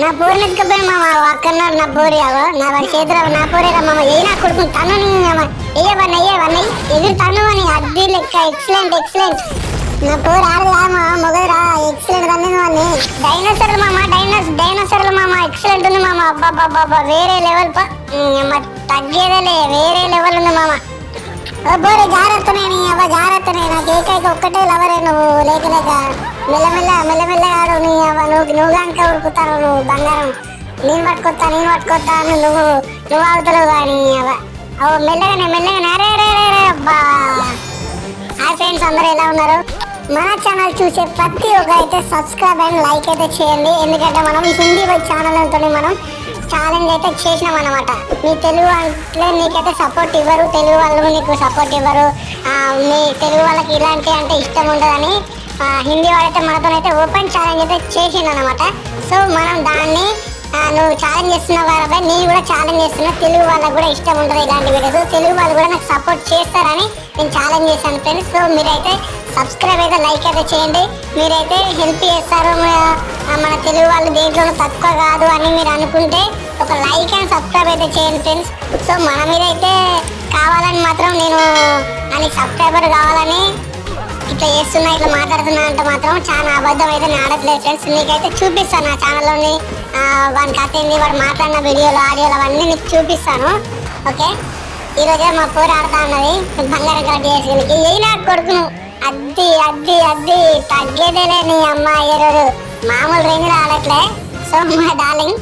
నా పూరి ఎత్తుకపోయి మామ అక్కడున్నాడు నా పూరి అవో నా వాడి చేతిలో నా పూరి మామ. ఏ నా కొడుకు తను ఎయ్యవన్న ఎయ్యవన్న ఎదురు తను అని అద్దీ లెక్క ఎక్సలెంట్ ఎక్సలెంట్ నా పూరి ఆడదా మామ మొగదురా ఎక్సలెంట్ తన్నింది వాడిని డైనోసార్లు మామ డైనోస్ డైనోసార్లు మామ ఎక్సలెంట్ ఉంది మామ. అబ్బా వేరే లెవెల్ పా తగ్గేదేలే వేరే లెవెల్ ఉంది మామ. బోరే జాగ్రత్తనే నీ అవ్వ జాగ్రత్తనే. నాకు ఏకైక ఒక్కటే లవరే నువ్వు. లేక లేక మెల్లమెల్ల మెల్లమెల్ల ఆడు నీ అవ్వ. నువ్వు నువ్వు కనుక నువ్వు బంగారం. నేను పట్టుకొస్తా నేను పట్టుకొస్తా అని నువ్వు నువ్వు అవుతావు కానీ అవ్వ. అవ్వ మెల్లగానే మెల్లగానే. అరే అరే అరే అబ్బా. హాయ్ ఫ్రెండ్స్ అందరూ ఎలా ఉన్నారు? మన ఛానల్ చూసే ప్రతి ఒక్క అయితే సబ్స్క్రైబ్ అండ్ లైక్ అయితే చేయండి. ఎందుకంటే మనం హిందీ ఛానల్ ఛానల్తో మనం ఛాలెంజ్ అయితే చేసినాం అనమాట మీ తెలుగు వాళ్ళే నీకైతే సపోర్ట్ ఇవ్వరు. తెలుగు వాళ్ళు నీకు సపోర్ట్ ఇవ్వరు. మీ తెలుగు వాళ్ళకి ఇలాంటి అంటే ఇష్టం ఉండదని హిందీ వాళ్ళైతే మనతోనైతే ఓపెన్ ఛాలెంజ్ అయితే చేసిండు అనమాట సో మనం దాన్ని నువ్వు ఛాలెంజ్ చేస్తున్నావు కాబట్టి నేను కూడా ఛాలెంజ్ చేస్తున్నా. తెలుగు వాళ్ళకి కూడా ఇష్టం ఉంటుంది ఇలాంటి వీడియోస్ తెలుగు వాళ్ళు కూడా నాకు సపోర్ట్ చేస్తారని నేను ఛాలెంజ్ చేశాను ఫ్రెండ్స్ సో మీరైతే సబ్స్క్రైబ్ అయితే లైక్ అయితే చేయండి. మీరైతే హెల్ప్ చేస్తారు మన తెలుగు వాళ్ళు దేంట్లో తక్కువ కాదు అని మీరు అనుకుంటే ఒక లైక్ అండ్ సబ్స్క్రైబ్ అయితే చేయండి ఫ్రెండ్స్ సో మన మీద అయితే కావాలని మాత్రం నేను అని సబ్స్క్రైబర్ కావాలని ఇట్లా చేస్తున్నా ఇట్లా మాట్లాడుతున్నా అంటే మాత్రం చాలా అబద్ధం అయితే నేను ఆడట్లేదు ఫ్రెండ్స్ నీకైతే చూపిస్తాను నా ఛానల్లోని వాని కథ ఏంది వాడు మాట్లాడిన వీడియోలు ఆడియోలు అవన్నీ నీకు చూపిస్తాను. ఓకే ఈరోజే మా పూర ఆడుతా ఉన్నది. బంగారం కలెక్ట్ చేసుకుని ఏ నాకు కొడుకును. అద్ది అద్ది అద్ది. తగ్గేదేలే నీ అమ్మ ఈరోజు. మామూలు రేంజ్లో రావట్లే. సో మా డార్లింగ్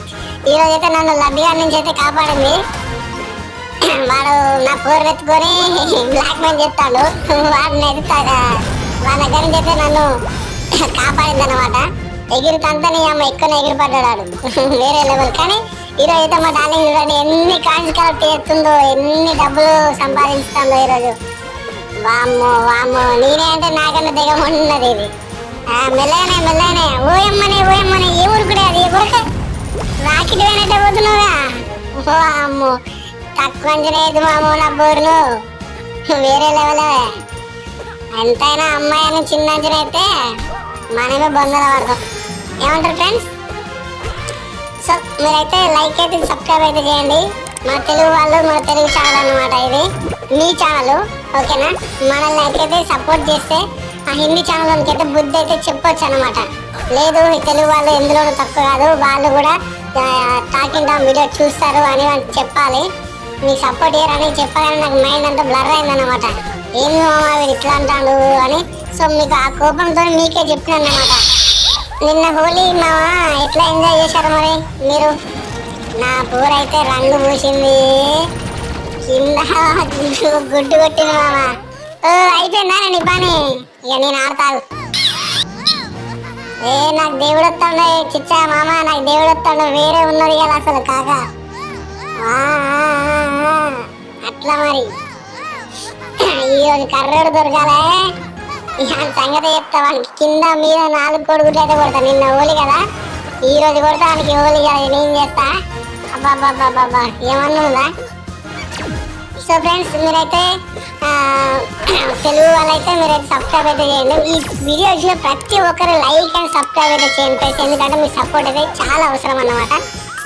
ఈరోజు అయితే నన్ను లబ్బిగా నుంచి అయితే కాపాడింది. వాడు నా పోరు పెట్టుకొని బ్లాక్ మెయిల్ చెప్తాడు వాడిని ఎదుగుతాగా వాళ్ళ దగ్గర నుంచి అయితే నన్ను కాపాడింది అనమాట ఎగిరితంతా నీ అమ్మ ఎక్కువ ఎగిరిపడ్డాడు వేరే లెవెల్ కానీ ఈరోజు అయితే మా డార్లింగ్ చూడండి ఎన్ని కాయిన్స్ కలెక్ట్ చేస్తుందో ఎన్ని డబ్బులు సంపాదిస్తుందో ఈరోజు. వామ్మో వామ్మో నేనే అంటే నాకన్నా దిగ ఉన్నది ఇది. ఆ, మెల్లగానే మెల్లగానే. ఓయమ్మనే ఓయమ్మనే ఏ ఊరుకుడే అది? ఊరక రాకెట్ వేనట్టే పోతున్నావా ఓ తక్కువ అంచనేది మామూ నా బోరును. వేరే లెవెల్. ఎంతైనా అమ్మాయి అని చిన్న అంచనా అయితే మనమే బొందల పడతాం. ఏమంటారు ఫ్రెండ్స్ సో మీరైతే లైక్ అయితే సబ్స్క్రైబ్ అయితే చేయండి. మా తెలుగు వాళ్ళు మా తెలుగు ఛానల్ అన్నమాట ఇది. మీ ఛానల్ ఓకేనా? మనల్ని అయితే సపోర్ట్ చేస్తే ఆ హిందీ ఛానల్ అయితే బుద్ధి అయితే చెప్పొచ్చు అనమాట లేదు తెలుగు వాళ్ళు ఎందులోనూ తక్కువ కాదు. వాళ్ళు కూడా టాకింగ్ టామ్ వీడియో చూస్తారు అని చెప్పాలి. మీకు సపోర్ట్ చేయరని చెప్పాలని నాకు మైండ్ అంతా బ్లర్ అయిందనమాట ఏమి మామ వీడు ఇట్లా అంటాడు? అని. సో మీకు ఆ కోపంతో మీకే చెప్పిన అన్నమాట. నిన్న హోలీ మామ ఎట్లా ఎంజాయ్ చేశారు మరి మీరు? నా పూరైతే అయితే రంగు పూసింది కింద గుడ్డు కొట్టింది మామ. ఓ అయిపోయిందా నీ పని ఇక నేను ఆడతాను. ఏ నాకు దేవుడు వస్తాడు చిచ్చా మామ నాకు దేవుడు వస్తాడు వేరే ఉన్నది కదా అసలు కాక. ఆ, అట్లా మరి. ఈరోజు కర్రోడు దొరకాలే. సంగతి చెప్తా వానికి కింద మీద నాలుగు కొడుకులు అయితే కొడతా. నిన్న ఓలి కదా. ఈరోజు కొడతా వానికి ఓలి కదా నేను చేస్తా? అబ్బాబ్బాబ్బాబ్బా ఏమన్నా ఉందా సో ఫ్రెండ్స్ మీరైతే తెలుగు వాళ్ళైతే మీరైతే సబ్స్క్రైబ్ అయితే చేయండి. ఈ వీడియో వచ్చిన ప్రతి ఒక్కరు లైక్ అండ్ సబ్స్క్రైబ్ అయితే చేయండి ఫ్రెండ్స్ ఎందుకంటే మీ సపోర్ట్ అయితే చాలా అవసరం అన్నమాట.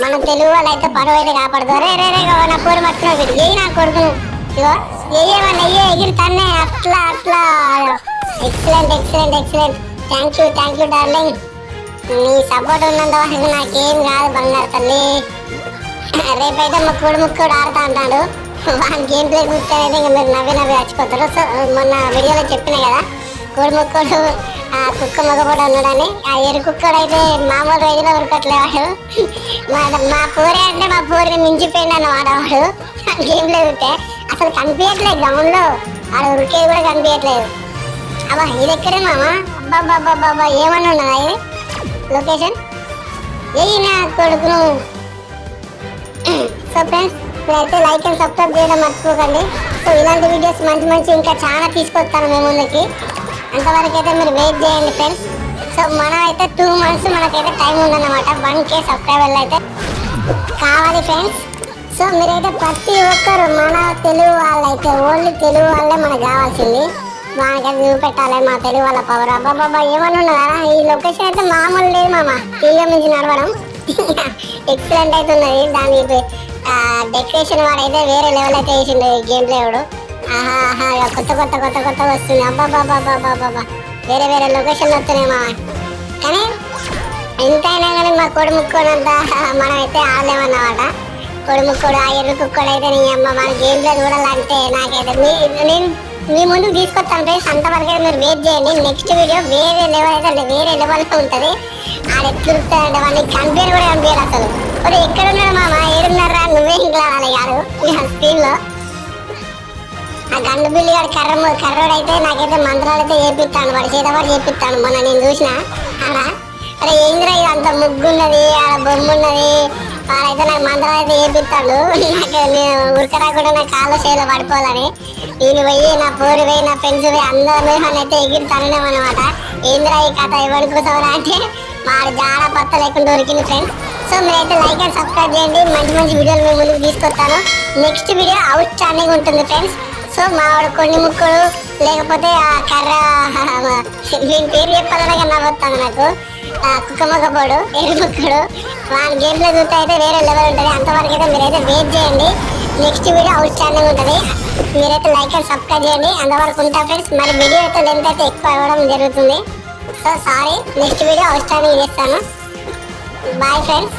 మన తెలుగు వాళ్ళు అయితే పడవ అయితే కాపాడుతారు. రే రే రే నా కోరి పట్టుకున్నావు వీడు. ఏ నా కొడుకును. ఇగో ఏమన్నా అయ్యే ఎగిరి తన్నే. అట్లా అట్లా. Excellent excellent excellent thank you thank you darling నీ సపోర్ట్ ఉన్నంత వరకు నాకేం కాదు బంగారు తల్లి. రేపైతే మా ముక్కుడు ఆడుతా అంటాడు. వాళ్ళ గేమ్ ప్లే చూస్తేనైతే ఇంకా మీరు నవ్వి నవ్వి చచ్చిపోతారు. సో మొన్న వీడియోలో చెప్పినా కదా కోడి ముక్కుడు ఆ కుక్క మగపూట ఉన్నాడని. ఆ ఎరు కుక్కడు అయితే మామూలు రోజులో ఉరకట్లేవాడు మా మా పూరే అంటే మా పూరిని మించిపోయింది అన్నమాట వాడు. గేమ్ ప్లే చూస్తే అసలు కనిపించట్లేదు గ్రౌండ్లో. ఆడ ఉరికేది కూడా కనిపించట్లేదు. అబ్బా ఇది ఎక్కడే మామ? అబ్బాబ్బాబ్బాబ్బా ఏమన్నా ఉన్నదా ఇది? లొకేషన్? ఏ నా కొడుకును. సో ఫ్రెండ్స్ మీరైతే లైక్ అండ్ సబ్స్క్రైబ్ చేయడం మర్చిపోకండి. సో ఇలాంటి వీడియోస్ మంచి మంచి ఇంకా చాలా తీసుకొస్తాను మేము ముందుకి. అంతవరకు అయితే మీరు వెయిట్ చేయండి ఫ్రెండ్స్ సో మనం అయితే టూ మంత్స్ మనకైతే టైం ఉందన్నమాట. వన్ కే సబ్స్క్రైబర్లు అయితే కావాలి ఫ్రెండ్స్ సో మీరైతే ప్రతి ఒక్కరు మన తెలుగు వాళ్ళైతే ఓన్లీ తెలుగు వాళ్ళే మనకు కావాల్సింది. మనకైతే చూపెట్టాలి మా తెలుగు వాళ్ళ పవర్ అబ్బాబాబా ఏమని ఉన్నారా ఈ లొకేషన్ అయితే మామూలు లేదు మామ. తీగ మించి నడవడం. ఎక్సలెంట్ అయితే ఉన్నది దాని డెకరేషన్ వాడైతే వేరే లెవెల్ అయితే వేసిండు గేమ్ ప్లే వాడు. ఆహా ఆహా కొత్త కొత్త కొత్త కొత్త వస్తుంది. అబ్బా వేరే వేరే లొకేషన్ వస్తున్నాయి మా కానీ ఎంతైనా కానీ మా కొడు ముక్కోడంతా మనం అయితే ఆడలేమన్నమాట. కొడుముక్కడు ఆ ఎర్ర కుక్కడు అయితే నీ అమ్మ మన గేమ్ ప్లే చూడాలంటే నాకైతే మీ నేను మీ ముందుకు తీసుకొస్తాను ఫ్రెండ్స్. అంతవరకు అయితే మీరు వెయిట్ చేయండి. నెక్స్ట్ వీడియో వేరే లెవెల్ అయితే వేరే లెవెల్లో ఉంటుంది. ఆడ ఎట్లుంటాడంటే వాళ్ళకి కంపేర్ కూడా కంపేర్ అసలు. మరి ఎక్కడున్నాడు మామ? ఏడున్నారా? నువ్వే ఇంకా రావాలి గారు స్క్రీన్లో ఆ గండు బిల్లు గారు కర్ర కర్రోడు అయితే నాకైతే మంత్రాలు అయితే చేపిస్తాను. వాడు చేతవాడు చేపిస్తాను. మొన్న నేను చూసిన. ఆడ. అరే ఏంద్రా ఇది అంత ముగ్గున్నది? ఆడ బొమ్మ ఉన్నది వాడైతే నాకు మంత్రాలు అయితే చేపిస్తాడు నాకు నేను ఉరకరా కూడా నా కాళ్ళ చేలో పడిపోవాలని. నేను పోయి నా పోరు పోయి నా ఫ్రెండ్స్ పోయి అందరి మీద అయితే ఎగిరితాను అనమాట ఏంద్రా ఈ కథ? ఎవరి అంటే వాడు జాడ పత్త లేకుండా దొరికింది ఫ్రెండ్స్ సో మీరైతే లైక్ అండ్ సబ్స్క్రైబ్ చేయండి. మంచి మంచి వీడియోలు మేము ముందుకు తీసుకొస్తాను. నెక్స్ట్ వీడియో అవుట్ స్టాండింగ్ ఉంటుంది ఫ్రెండ్స్ సో మావాడు కొన్ని ముక్కలు లేకపోతే ఆ కర్ర దీని పేరు చెప్పాలనగా నవ్వుతాను నాకు. ఆ కుక్కమ్మకపోడు ఎరు వాళ్ళ గేమ్లో చూస్తే అయితే వేరే లెవెల్ ఉంటుంది. అంతవరకు అయితే మీరైతే వెయిట్ చేయండి. నెక్స్ట్ వీడియో అవుట్ స్టాండింగ్ ఉంటుంది. మీరైతే లైక్ అండ్ సబ్స్క్రైబ్ చేయండి. అంతవరకు ఉంటా ఫ్రెండ్స్ మరి వీడియో అయితే లెంత్ అయితే ఎక్కువ అవ్వడం జరుగుతుంది. So sorry next video outstanding చేస్తాను. Bye friends